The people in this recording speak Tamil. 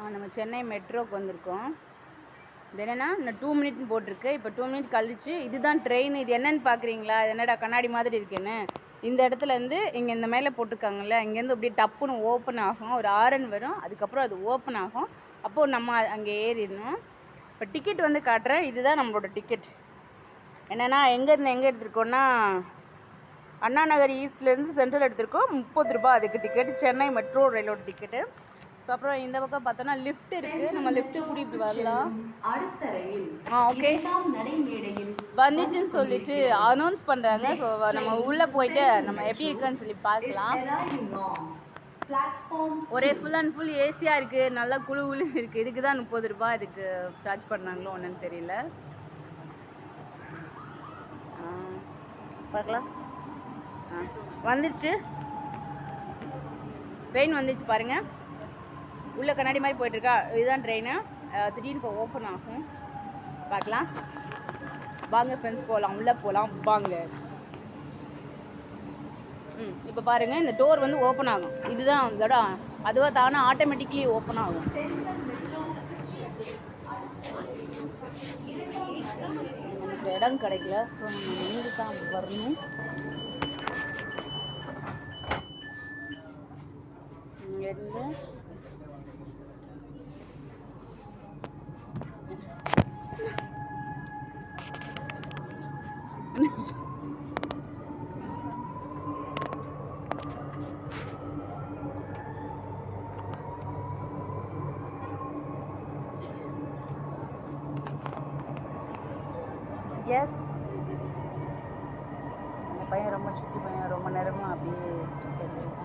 ஆ நம்ம சென்னை மெட்ரோக்கு வந்திருக்கோம். இது என்னென்னா இந்த டூ மினிட்னு போட்டிருக்கு. இப்போ டூ மினிட் கழிச்சு இதுதான் ட்ரெயின் இது என்னன்னு பார்க்குறீங்களா இது என்னடா கண்ணாடி மாதிரி இருக்குன்னு. இந்த இடத்துலேருந்து இங்கே இந்த மேலே போட்டிருக்காங்கல்ல இங்கேருந்து அப்படியே டப்புன்னு ஓப்பன் ஆகும். ஒரு ஆரன் வரும். அதுக்கப்புறம் அது ஓப்பன் ஆகும். அப்போது நம்ம அங்கே ஏறிடணும். இப்போ டிக்கெட் வந்து காட்டுறேன். இதுதான் நம்மளோட டிக்கெட் என்னென்னா எங்கேருந்து எங்கே எடுத்திருக்கோன்னா அண்ணா நகர் ஈஸ்ட்லேருந்து சென்ட்ரல் எடுத்திருக்கோம். முப்பது ரூபாய் அதுக்கு டிக்கெட் சென்னை மெட்ரோ ரயிலோட டிக்கெட்டு ஸோ அப்புறம் இந்த பக்கம் பார்த்தோன்னா லிஃப்ட் இருக்குது நம்ம லிஃப்ட்டு கூட்டிகிட்டு வரலாம். ஆ ஓகே வந்துச்சுன்னு சொல்லிட்டு அனௌன்ஸ் பண்ணுறாங்க ஸோ நம்ம உள்ளே போயிட்டு நம்ம எப்படி இருக்குன்னு சொல்லி பார்க்கலாம். ஒரே ஃபுல் அண்ட் ஃபுல் ஏசியாக இருக்குது நல்லா குழு குழு இருக்குது இதுக்கு தான் முப்பது ரூபாய் இதுக்கு சார்ஜ் பண்ணாங்களோ ஒன்றுன்னு தெரியல. ஆ, பார்க்கலாம். ஆ வந்துடுச்சு ட்ரெயின் வந்துச்சு பாருங்கள் உள்ள கண்ணாடி மாதிரி போயிட்டுருக்கா. இதுதான் ட்ரெயினு திடீர்னு இப்போ ஓப்பன் ஆகும். பார்க்கலாம். வாங்க ஃப்ரெண்ட்ஸ் போகலாம் உள்ளே போகலாம் வாங்க. ம் இப்போ பாருங்கள் இந்த டோர் வந்து ஓப்பன் ஆகும். இதுதான் அதோட அதுவாக தானே ஆட்டோமேட்டிக்லி ஓப்பன் ஆகும். நமக்கு இடம் கிடைக்கல. ஸோ நம்ம இங்கே தான் வரணும் இங்கேருந்து yes ini pa yung roman, roman na rin.